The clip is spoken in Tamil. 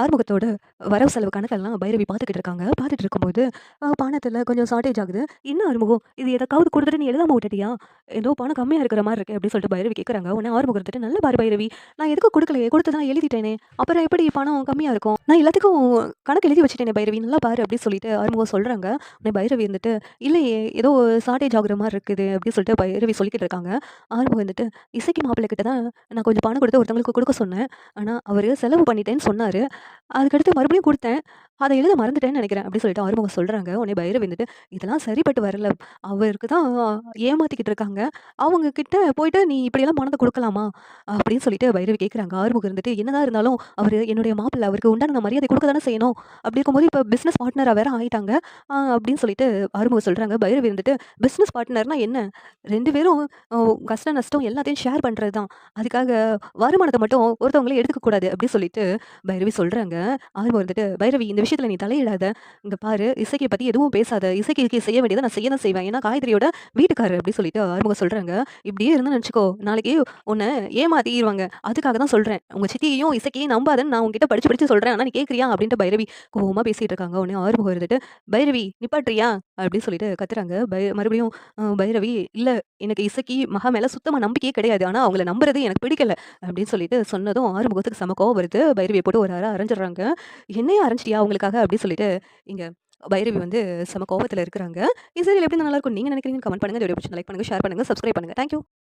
ஆறுமுகத்தோட வரவு செலவு கணக்கெல்லாம் பைரவி பார்த்துக்கிட்டு இருக்காங்க. பார்த்துட்டு இருக்கும்போது, பணத்தில் கொஞ்சம் ஷார்ட்டேஜ் ஆகுது. இன்னும் ஆறுமுகம், இது எதுக்காவது கொடுத்துட்டு நீ எழுதாம விட்டுட்டியா? ஏதோ பணம் கம்மியாக இருக்கிற மாதிரி இருக்கு அப்படின்னு சொல்லிட்டு பைரவி கேட்குறாங்க. உடனே ஆறுமுகம் இருந்துட்டு, "நல்லா பாரு பைரவி, நான் எதுக்கும் கொடுக்கலையே கொடுத்து தான் எழுதிட்டேனே. அப்புறம் எப்படி பணம் கம்மியாக இருக்கும்? நான் எல்லாத்துக்கும் கணக்கு எழுதி வச்சுட்டேனே பைரவி, நல்லா பாரு" அப்படின்னு சொல்லிட்டு ஆறுமுகம் சொல்கிறாங்க உடனே பைரவி வந்துட்டு "இல்லையே, ஏதோ ஷார்ட்டேஜ் ஆகுற மாதிரி இருக்குது" அப்படின்னு சொல்லிட்டு பைரவி சொல்லிக்கிட்டு இருக்காங்க. ஆறுமுகம் வந்துட்டு, இசைக்கு மாப்பிள்ளை கிட்ட தான் நான் கொஞ்சம் பணம் கொடுத்து ஒருத்தவங்களுக்கு கொடுக்க சொன்னேன். ஆனால் அவர் செலவு பண்ணிட்டேன்னு சொன்னார் அதுக்கடுத்து மறுபடியும் கொடுத்தேன். அதை எழுத மறந்துட்டேன்னு நினைக்கிறேன் அப்படின்னு சொல்லிட்டு ஆறுமுகம் சொல்கிறாங்க உடனே பைரவ் வந்துட்டு, "இதெல்லாம் சரிப்பட்டு வரல. அவருக்கு தான் ஏமாத்திக்கிட்டு இருக்காங்க. அவங்க கிட்ட போயிட்டு நீ இப்படியெல்லாம் பணத்தை கொடுக்கலாமா அப்படின்னு சொல்லிட்டு பைரவி கேட்குறாங்க. ஆறுமுகம் இருந்துட்டு, "என்னதான் இருந்தாலும் அவர் என்னுடைய மாப்பிள்ளை. அவருக்கு உண்டான மரியாதை கொடுக்க தானே செய்யணும். அப்படி இருக்கும்போது இப்போ பிஸ்னஸ் பார்ட்னராக வேற ஆகிட்டாங்க அப்படின்னு சொல்லிட்டு ஆறுமுகம் சொல்கிறாங்க பைரவி இருந்துட்டு, பிஸ்னஸ் பார்ட்னர்னா என்ன? ரெண்டு பேரும் கஷ்ட, நஷ்டம் எல்லாத்தையும் ஷேர் பண்ணுறது தான். அதுக்காக வருமானத்தை மட்டும் ஒருத்தவங்களே எடுத்துக்கக்கூடாது அப்படின்னு சொல்லிட்டு பைரவி சொல்கிறாங்க ஆறுமுகம் இருந்துட்டு, "பைரவி இந்த விஷயத்துல நீ தலையிடாத. இங்க பாரு இசைக்கை பத்தி எதுவும் பேசாத. இசக்கிக்கு செய்ய வேண்டியதை நான் செய்ய தான் செய்வேன். ஏன்னா காயத்ரியோட வீட்டுக்காரர்" அப்படின்னு சொல்லிட்டு ஆறுமுகம் சொல்றாங்க. "இப்படியே இருந்தேன்னு நினச்சிக்கோ நாளைக்கு உன்னை ஏமாத்திடுவாங்க அதுக்காக தான் சொல்றேன். உங்க சித்தியையும், இசைக்கையும் நம்பாதன்னு நான் உங்ககிட்ட படிச்சு படிச்சு சொல்றேன். ஆனா நீ கேட்குறியா அப்படின்ட்டு பைரவி கோவமா பேசிட்டு இருக்காங்க. உடனே ஆறுமுகம் இருந்துட்டு, "பைரவி நிப்பாட்றியா?" அப்படின்னு சொல்லிட்டு கத்துறாங்க. பை மறுபடியும் பைரவி, இல்லை எனக்கு இசைக்கு மகா மேலே சுத்தமாக நம்பிக்கையே கிடையாது. ஆனால் அவங்கள நம்புறது எனக்கு பிடிக்கல" அப்படின்னு சொல்லிட்டு சொன்னதும் ஆறுமுகத்துக்கு செம கோவம் வருது. பைரவியை போட்டு ஒரு அரை அரைஞ்சிடுறாங்க "என்னைய அரைஞ்சிட்டியா அவங்களுக்காக?" அப்படின்னு சொல்லிட்டு இங்கே பைரவி வந்து செம கோபத்தில் இருக்கிறாங்க. இந்த எப்படி நல்லா இருக்கும் நீங்க நினைக்கிறீங்கன்னு கமெண்ட் பண்ணுங்க. வீடியோ பிடிச்சி லைக் பண்ணுங்க, ஷேர் பண்ணுங்கள் சப்ஸ்கிரைப் பண்ணுங்க. Thank you.